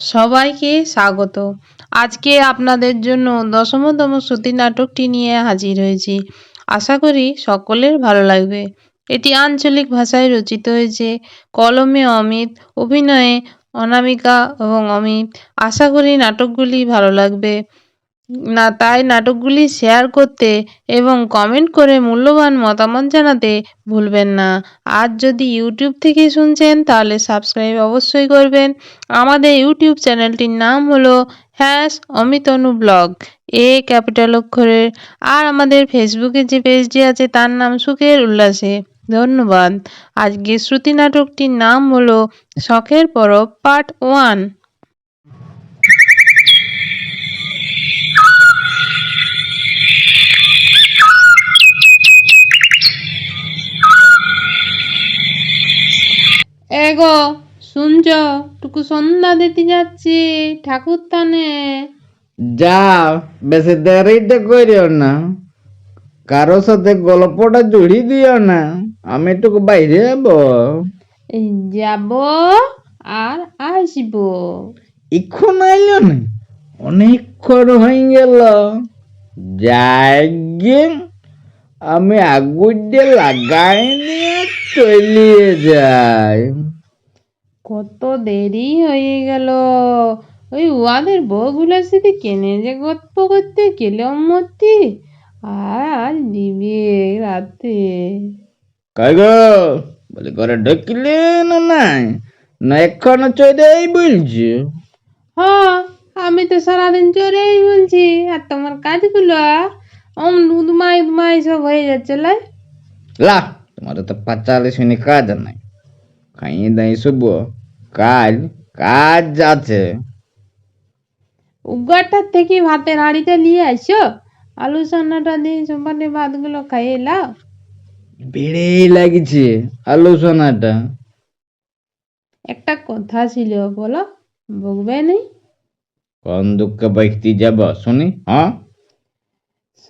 সবাইকে স্বাগত। আজকে আপনাদের জন্য দশমতম শ্রুতি নাটকটি নিয়ে হাজির হয়েছি। আশা করি সকলের ভালো লাগবে। এটি আঞ্চলিক ভাষায় রচিত হয়েছে। কলমে অমিত, অভিনয়ে অনামিকা এবং অমিত। আশা করি নাটকগুলি ভালো লাগবে। না তাই নাটকগুলি শেয়ার করতে এবং কমেন্ট করে মূল্যবান মতামত জানাতে ভুলবেন না। আর যদি ইউটিউব থেকে শুনছেন, তাহলে সাবস্ক্রাইব অবশ্যই করবেন। আমাদের ইউটিউব চ্যানেলটির নাম হলো hash Amitanu vlog A capital অক্ষরে। আর আমাদের ফেসবুকে যে পেজটি আছে, তার নাম সুখের উল্লাসে। ধন্যবাদ। আজকে শ্রুতি নাটকটির নাম হলো শখের পরব পার্ট ওয়ান এগো শুনছ? টুকু সন্ধ্যা দিতে যাচ্ছি ঠাকুর তানে। যাও বেশি দেরিটা করিও না। কারোর সাথে গল্পটা জুড়ি দিও না। আমি একটু বাইরে যাব। যাব আর আসব। এখন আইলো না অনেকক্ষণ হয়ে গেল। যাই আমি আগুনটা লাগাই নিয়ে চলিয়ে যাই? কত দেরি হয়ে গেল। ওই উয়াদের বউগুলোর সাথে কেনে যে গল্প করতে গেলাম মতি আর আজ দিবে রাতে। কই গো? বলে ঘরে ঢুকলে না নাই? না এখনও চলেই বলছি। হ্যাঁ আমি তো সারাদিন চড়েই বলছি। আর তোমার কাজগুলো অম উদমাই উদমাই সব হয়ে যাচ্ছে লাই। লা। তোমার তো পাঁচালে শুনে কাজ নাই। খাইয়ে দাই কাজ কাজ আছে উগারটার থেকে ভাতের হাঁড়িটা নিয়ে আসো। আলু সান্নাটা দিয়ে সোমবারে ভাতগুলো খাইয়ে লাও বেড়েই লাগিছে আলোচনাটা একটা কথা ছিল বলো? বকবে নেই? কোন দুঃখ ব্যক্তি যাব শুনি হ্যাঁ?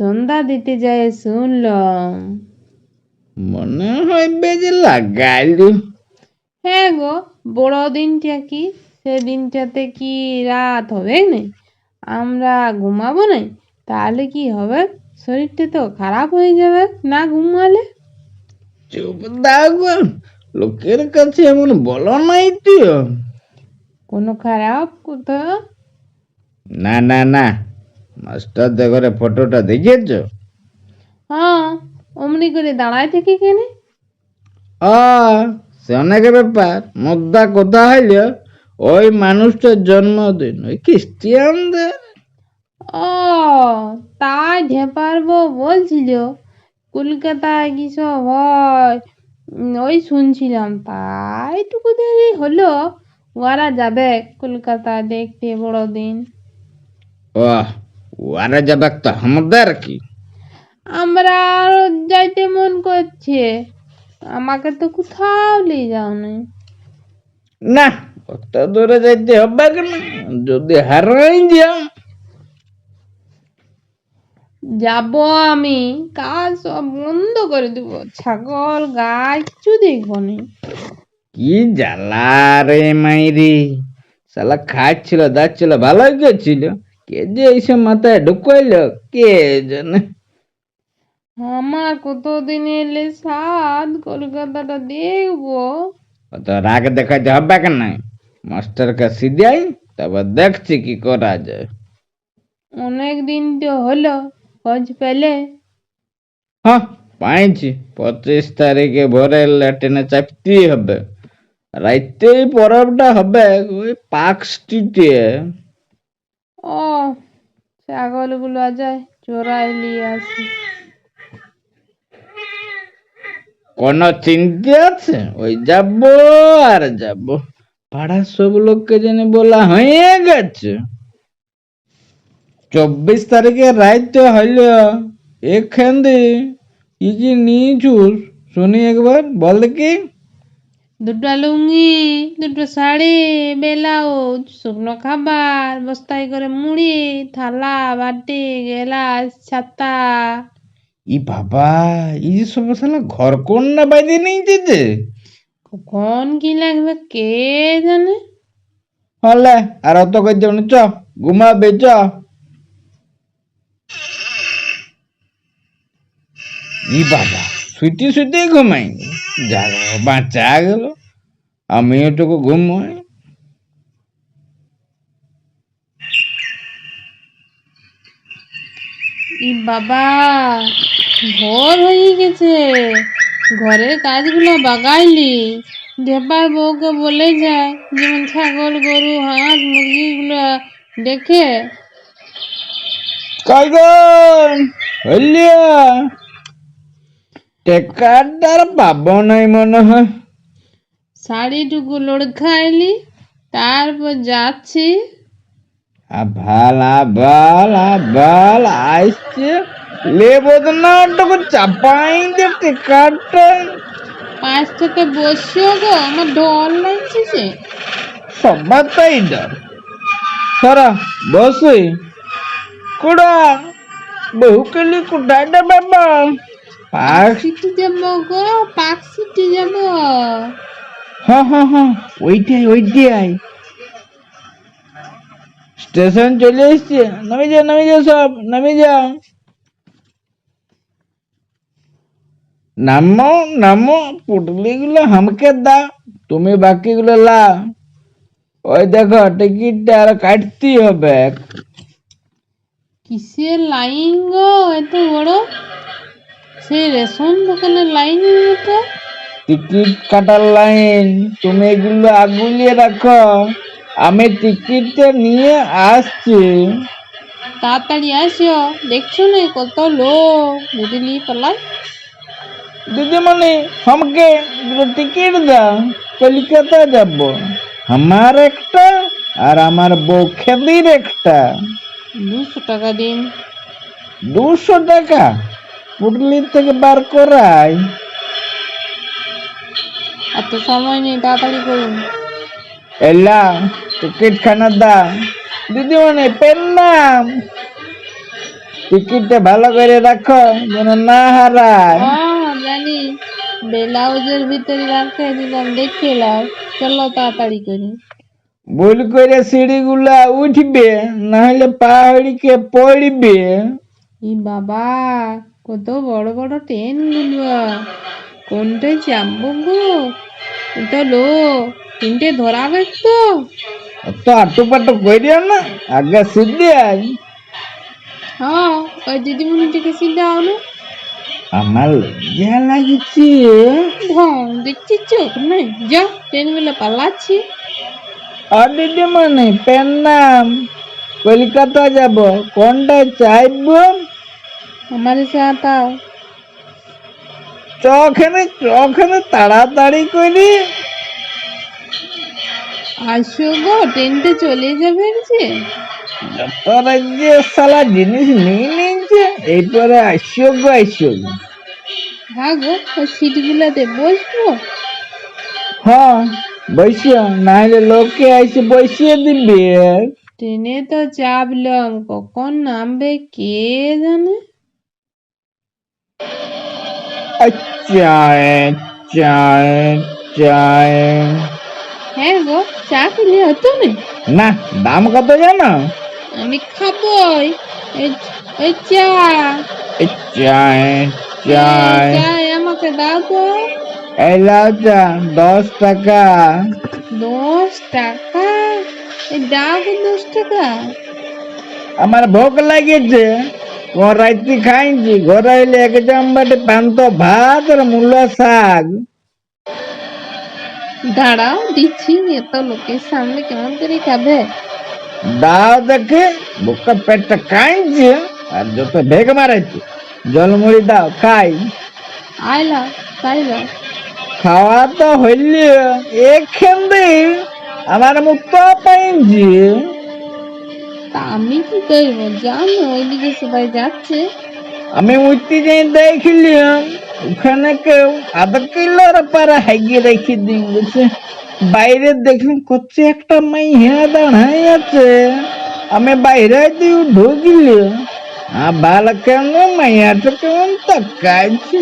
সন্ধ্যা দিতে যায় শুনলাম মনে হয় বেজে লাগাইল। হ্যাঁ গো বড় দিনটা কি? সে দিনটাতে কি রাত হবে না? আমরা ঘুমাবো না? তাহলে কি হবে? শরীরটা তো খারাপ হয়ে যাবে না ঘুমালে? চুপ থাকো লোকের কাছে এমন বলো নাই তুই কোনো খারাপ কথা? না না না মাস্টার দেখরে ফটোটা দেখেছ হ্যাঁ। অমনি করে দাঁড়ায় থেকে কেনে? ও সে অনেক ব্যাপার। মুদ্রা কথা হইল ওই মানুষটার জন্মদিন ওই খ্রিস্টিয়ানদের? ও তাই ঢেপার বউ বলছিল কলকাতায় কি সব হয়? ওই শুনছিলাম তাই টুকু দেরি হলো ওরা যাবে কলকাতা দেখতে বড়দিন। ও ওরা যাবে তো আমাদের কি? আমরা আরও যাইতে মন করছে। আমাকে তো কোথাও নিয়ে যাও না। না অত দূরে যাইতে হবে কেন? যদি হারাই যাও যাব আমি কাজ সব বন্ধ করে দেব। ছাগল গাই কিছু দেখব না। কি জ্বালা রে মাইরি। শালা খাচ্ছিল দাচ্ছিল ভালো গেছিল কে যে এইসব মাথায় ঢুকাইল কে জানে। আমার কতদিন এলে সাত কলকাতাটা দেখব। অত রাগ দেখাইতে হবে কেন মাস্টার কাছে যাই তারপর দেখছি কি করা যায়। অনেক দিন তো হলো খোঁজ পেলে। হ্যাঁ পাইছি। পঁচিশ তারিখে ভোরে লেটেনে চাপতেই হবে। রাইতেই পরবটা হবে ওই পার্ক স্ট্রিটে। ও ছাগলগুলো যায় চোরাই নিয়ে আসি। কোন চিন্তা আছে? ওই যাব আর যাব। পাড়ার সব লোককে জানি বলা হয়ে গেছে। চব্বিশ তারিখে রাইতে হইল এখান দিয়ে। কি কি নিয়েছুস শুনি একবার, বল কি দুটো লুঙ্গি, দুটো শাড়ি, ব্লাউজ, শুকনো খাবার, বস্তায় করে মুড়ি, থালা, বাটি, গেলাস, ছাতা। ই বাবা এই যে সব শালা ঘর কন্যা বাইরে নিয়ে যেতে কখন কি লাগবে কে জানে? হলে আর অত হবে না, চ ঘুমাবে চ। ই বাবা শুইতে শুইতেই ঘুমাইনি যাক বাবা, বাঁচা গেল আমি ওটুকু ঘুমোই। ই বাবা ভোর হয়ে গেছে। ঘরের কাজগুলো বাগাইলি। ঢেপার বউকে বলে যায় যেমন ছাগল গরু হাঁস মুরগিগুলো দেখে। কাইগন হলিয়া টেকাটার পাবো নাই মনে হয়। শাড়িটুকু লোড় খাইলি তারপর যাচ্ছি। আভাল আভাল আভাল আসছে লেবো তো না ওটুকু চাপাই দে টেকাটা পাঁচ থেকে বসিও গো আমার ডর লাগছে যে সবার তাই ডর সরা বসে। কুড়া বহু কেলি কুটাইটা বাবা। পাক যাব গো পাক যাব। হ্যাঁ হ্যাঁ হ্যাঁ ওইটাই ওইটাই। স্টেশন চলে এসছে। নামে যাও নামে যাও সব নামে যাও নামো নামো পুটলি গুলো হামকে দা তুমি বাকি গুলো লা ওই দেখো টিকিটটা আর কাটতে হবে। কিসের লাইন গো এত বড়? সেই রেশন দোকানের লাইনের মতো টিকিট কাটার লাইন তুমি এগুলো আগুলিয়ে রাখো। আমি টিকিটটা নিয়ে আসছি। তাড়াতাড়ি আসো দেখছ না কত লোক বুঝলি পালাই দিদিমণি আমাকে দুটো টিকিট দাও কলিকাতা যাব। আমার একটা আর আমার বউ খেদির একটা। দুশো টাকা দিন। দুশো টাকা? পুটলির থেকে বার করাই। এত সময় নেই তাড়াতাড়ি করুন। এলা টিকিট খানা দাও দিদিমণি পেন নাম টিকিটটা ভালো করে রাখো যেন না হারায়। হ্যাঁ। জানি ব্লাউজের ভিতরে রাখে দিলাম দেখে লাও চলো তাড়াতাড়ি করি। ভুল করে সিঁড়িগুলা উঠবে নাহলে পাহাড়িকে পড়বে। ই বাবা কত বড় বড় ট্রেনগুলো কোনটায় চাপবো গো? এত লোক তিনটে ধরাবে তো। তো আটু পাটু করিও না আগে সিদ্ধি আই হ্যাঁ ওই দিদিমণিটিকে সিধা আনো আমার লজ্জা লাগছে। ঢং দেখছি চোখ নাই। যা ট্রেনগুলো পালাচ্ছি। আর মানে পেন নাম। কলকাতা যাব কোনটা চাইব? আমার সাথে। চখানে চখানে তাড়াতাড়ি করি। আসো গো ট্রেনটা চলে যাবে যে। সালা জিনিস নিয়ে নিয়েছে এইপরে আসিও গো আসিও গো। হ্যাঁ গো ওই সিটগুলোতে বসবো? হ্যাঁ বসিও নাহলে লোকে এসে বসিয়ে দিবে। ট্রেনে তো চাপলাম কখন নামবে কে জানে? চায় চায় চায় হ্যাঁ গো চা খেলে হতো না? না দাম কত জানো? আমি খাবোই। এই চা এই আমাকে দাও তো। এই লাও চা দশ টাকা। দশ টাকা? এই দাও দশ টাকা। আমার ভোগ লাগিয়েছে। কোন রাত্রি খাইছি। ঘরে এলে এক চামবাটি পান্ত ভাত আর মূলা শাক। দাঁড়াও দিচ্ছি। এত লোকের সামনে কেমন করে খাবে? বুকা পেটটা খাইছে আর যত ভেগ মারাইছে। জলমুড়ি দাও খাই। আইলা খাইলা খাওয়া তো হইল এখান আমার মুক্ত পাইছি তা আমি কি করব? জানো ওইদিকে সবাই যাচ্ছে। আমি উঠতে যাই দেখলাম ওখানে কেউ আধা কিলোর পারা হাগিয়ে রেখে দিয়ে গেছে বাইরে দেখলাম কচ্ছে একটা মাইয়া দাঁড়াই আছে। আমি বাইরে দিয়ে ঢুকলি। ভালো কেন মাইয়াটা কেমন তাকাইছি?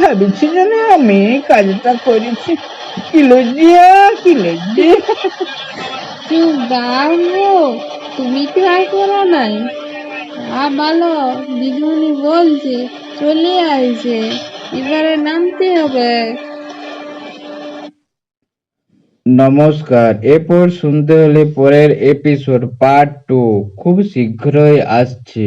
ভাবিছি যেন আমি কাজটা করেছি। কি লজ্জিয়া কি লজ্জিয়া চুপ তুমি আর করো নাই। আ ভালো দিদিমণি বলছে, চলে আসছে এবারে নামতে হবে। নমস্কার। এরপর শুনতে হলে পরের এপিসোড পার্ট টু খুব শীঘ্রই আসছে।